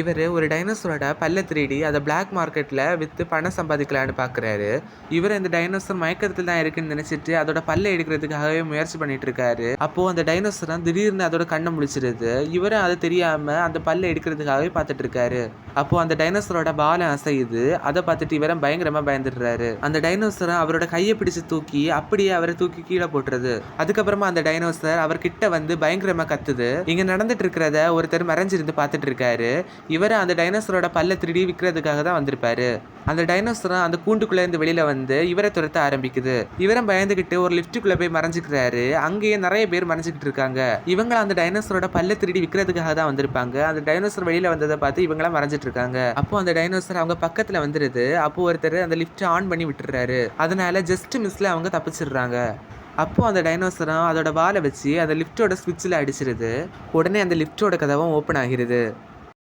இவர் ஒரு டைனோசரோட பல்ல திருடி அதை பிளாக் மார்க்கெட்டில் விற்று பணம் சம்பாதிக்கலான்னு பார்க்குறாரு இவர் இந்த டைனோசர் மயக்கத்தில் தான் இருக்குன்னு நினச்சிட்டு அதோட பல்லை எடுக்கிறதுக்காகவே முயற்சி பண்ணிட்டு இருக்காரு. அப்போது அந்த டைனோசரம் திடீர்னு அதோட கண்ணை முழிச்சிடுது இவரும் அது தெரியாமல் அந்த பல்லை எடுக்கிறதுக்காகவே பார்த்துட்டு இருக்காரு. அப்போது அந்த டைனோசரோட பாலம் அசையுது. அதை பார்த்துட்டு இவரும் பயங்கரமாக பயந்துடுறாரு. அந்த டைனோசரம் அவரோட கையை பிடிச்சு தூக்கி அப்படியே அவரை தூக்கி கீழே போட்டுருது. அதுக்கப்புறமா அந்த டைனோசர் அவர்கிட்ட வந்து பயங்கரமாக கத்துது. இங்கே நடந்துட்டு இருக்கிறத ஒருத்தர் மறைஞ்சிருந்து பார்த்துட்டு இருக்காரு. இவர் அந்த டைனோசரோட பல்ல திருடி விற்கிறதுக்காக தான் வந்திருப்பாரு. அந்த டைனோசரம் அந்த கூண்டுக்குள்ளேருந்து இருந்து வந்து இவரை துரத்த ஆரம்பிக்குது. இவரும் பயந்துக்கிட்டு ஒரு லிஃப்ட்டுக்குள்ளே போய் மறைஞ்சிக்கிறாரு. அங்கேயே நிறைய பேர் மறைஞ்சிக்கிட்டு இருக்காங்க. இவங்க அந்த டைனோசரோட பல்ல திருடி விற்கிறதுக்காக தான் வந்திருப்பாங்க. அந்த டைனோசர் வெளியில் வந்ததை பார்த்து இவங்களாம் மறைஞ்சிட்டு இருக்காங்க. அப்போ அந்த டைனோசர் அவங்க பக்கத்தில் வந்துடுது அப்போ ஒருத்தர் அந்த லிஃப்ட் ஆன் பண்ணி விட்டுறாரு. அதனால ஜஸ்ட் மிஸ்ல அவங்க தப்பிச்சிடுறாங்க. அப்போது அந்த டைனோசரம் அதோட வாலை வச்சு அந்த லிஃப்ட்டோட ஸ்விட்சில் அடிச்சிருது. உடனே அந்த லிஃப்ட்டோட கதவும் ஓப்பன் ஆகிருது.